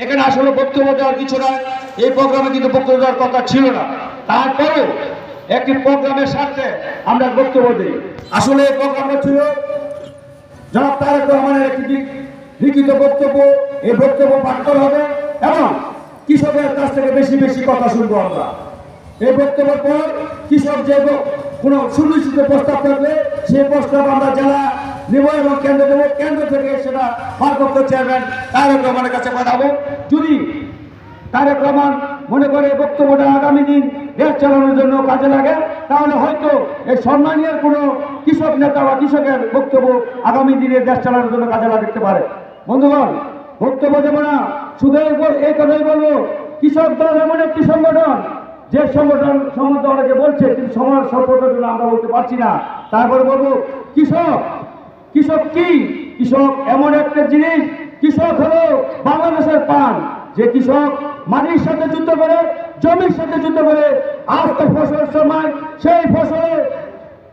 এখানে আসলে বক্তব্য দেওয়ার কিছু নয় এই প্রোগ্রামে কিন্তু বক্তব্য দেওয়ার কথা ছিল না। তারপরেও একটি প্রোগ্রামের স্বার্থে আমরা বক্তব্য দিই। আসলে এই প্রোগ্রামটা ছিল জনাব তারেক রহমানের একটি লিখ- লিখিত বক্তব্য। এই বক্তব্য পাঠ করা হবে এবং কৃষকের কাছ থেকে বেশি বেশি কথা শুনব আমরা। এই বক্তব্যের পর কৃষক যে কোনো সুনিশ্চিত প্রস্তাব থাকলে সেই প্রস্তাব আমরা জেলা নেব এবং কেন্দ্র দেবো। কেন্দ্র থেকে সেটা ভারপ্রাপ্ত চেয়ারম্যান তারেক রহমানের কাছে পাঠাবো। যদি তারেক রহমান মনে করে বক্তব্যটা আগামী দিন দেশ চালানোর জন্য কাজে লাগে, তাহলে হয়তো এই সম্মানীয় কোনো কৃষক নেতা বা কৃষকের বক্তব্য আগামী দিনে দেশ চালানোর জন্য কাজে লাগতে পারে। বন্ধুগণ, বক্তব্য দেবো না। শুধু এই কথাই বলব, কৃষক দল এমন একটি সংগঠন, যে সংগঠন সম্বন্ধে অনেকে বলছে, কিন্তু সমাজ সংগঠন আমরা বলতে পারছি না। তারপরে বলব, কৃষক কৃষক কি? কৃষক এমন একটা জিনিস, কৃষক হলো বাংলাদেশের পান। যে কৃষক মাটির সাথে যুদ্ধ করে, জমির সাথে যুদ্ধ করে আজকে ফসল সময়, সেই ফসলে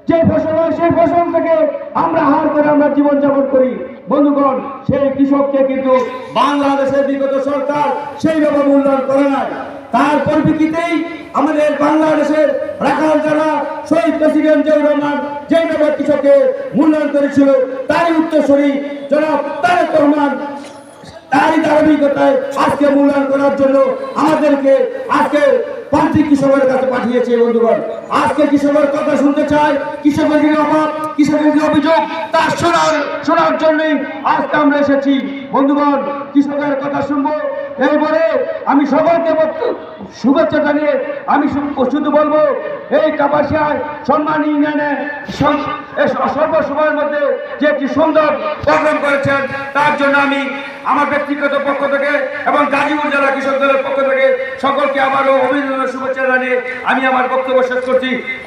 যে ফসল হয় সেই ফসল থেকে আমরা হার করে আমরা জীবনযাপন করি। বন্ধুগণ, সেই কৃষককে কিন্তু বাংলাদেশের বিগত সরকার সেইভাবে মূল্যায়ন করে নাই। তার পরিপ্রেক্ষিতেই আমাদের বাংলাদেশের রাখাল যারা শহীদ প্রেসিডেন্ট জিয়াউর রহমান যেভাবে কৃষককে মূল্যায়ন করেছিল, তারই উত্তরসূরি জনাব তারেক রহমান। তারই ধারাবাহিকতায় আজকে মূল্যায়ন করার জন্য আমাদেরকে আজকে প্রান্তিক কৃষকের কাছে পাঠিয়েছে বন্ধুগণ। আজকে কৃষকের কথা শুনতে চাই, কৃষকের যে অভাব, কৃষকের যে অভিযোগ, তা শোনার শোনার জন্যই আজকে আমরা এসেছি। বন্ধুগণ, কৃষকের কথা শুনব। এইবারে আমি সকলকে শুভেচ্ছা জানিয়ে আমি শুধু বলব, এই কাপাসিয়ায় সম্মান ইউনিয়নে সং- এ স- স্বল্প সময়ের মধ্যে যে একটি সুন্দর প্রোগ্রাম করেছেন, তার জন্য আমি আমার ব্যক্তিগত পক্ষ থেকে এবং গাজীপুর জেলা কৃষক দলের পক্ষ থেকে সকলকে আবারও অভিনন্দনের শুভেচ্ছা জানিয়ে আমি আমার বক্তব্য শেষ করছি।